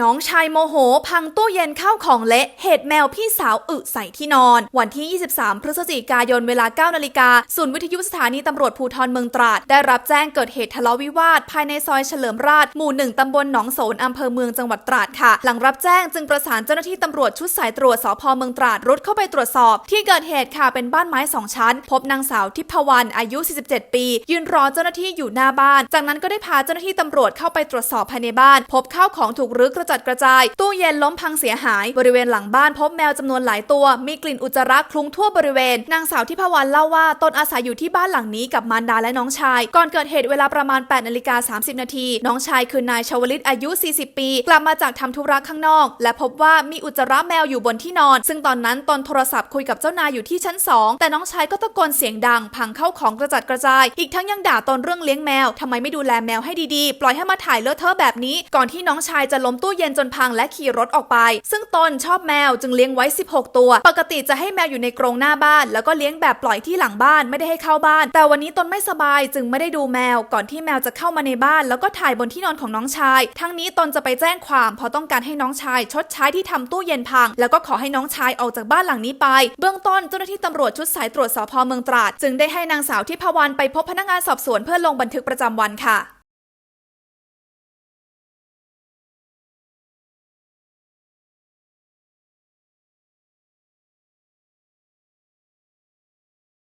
น้องชายโมโห พังตู้เย็นข้าวของเละ เหตุแมวพี่สาวอึใส่ที่นอน วันที่ 23 พฤศจิกายนเวลา 9 นาฬิกา ศูนย์วิทยุสถานีตำรวจภูธรเมืองตราด ได้รับแจ้งเกิดเหตุทะเลาะวิวาท ภายในซอยเฉลิมราชหมู่หนึ่งตำบลหนองโสนอำเภอเมืองจังหวัดตราดค่ะ หลังรับแจ้งจึงประสานเจ้าหน้าที่ตำรวจชุดสายตรวจสพเมืองตราดรุดเข้าไปตรวจสอบ ที่เกิดเหตุค่ะเป็นบ้านไม้สองชั้น พบนางสาวทิพวรรณอายุ 47 ปี ยืนรอเจ้าหน้าที่อยู่หน้าบ้าน จากนั้นก็ได้พาเจ้าหน้าที่ตำรวจเข้าไปตรวจสอบภายในบ้าน พบข้าวของถูกรื้อกระจัดกระจาย ตู้เย็นล้มพังเสียหาย บริเวณหลังบ้านพบแมวจำนวนหลายตัว มีกลิ่นอุจจาระคลุ้งทั่วบริเวณ นางสาวทิพวรรณเล่าว่าตนอาศัยอยู่ที่บ้านหลังนี้กับมารดาและน้องชาย ก่อนเกิดเหตุเวลาประมาณ8นาฬิกา30 นาที น้องชายคือนายชวลิตอายุ 40 ปี กลับมาจากทำธุระข้างนอก และพบว่ามีอุจจาระแมวอยู่บนที่นอน ซึ่งตอนนั้นตนโทรศัพท์คุยกับเจ้านายอยู่ที่ชั้น 2 แต่น้องชายก็ตะโกนเสียงดัง พังเข้าของกระจัดกระจาย อีกทั้งยังด่าตนเรื่องเลี้ยงแมวทำไมไม่ดูแลแมวให้ดีๆ ปล่อยให้มาถ่ายเลอะเทอะแบบนี้ ก่อนที่น้องชายจะล้มตูู้้เย็นจนพังและขี่รถออกไป ซึ่งตนชอบแมวจึงเลี้ยงไว้ 16 ตัว ปกติจะให้แมวอยู่ในกรงหน้าบ้าน แล้วก็เลี้ยงแบบปล่อยที่หลังบ้านไม่ได้ให้เข้าบ้าน แต่วันนี้ตนไม่สบายจึงไม่ได้ดูแมวก่อนที่แมวจะเข้ามาในบ้าน แล้วก็ถ่ายบนที่นอนของน้องชาย ทั้งนี้ตนจะไปแจ้งความเพราะต้องการให้น้องชายชดใช้ที่ทำตู้เย็นพัง แล้วก็ขอให้น้องชายออกจากบ้านหลังนี้ไป เบื้องต้นเจ้าหน้าที่ตำรวจชุดสายตรวจสพเมืองตราด จึงได้ให้นางสาวทิพวรรณไปพบพนักงานสอบสวนเพื่อลงบันทึกประจำวันค่ะ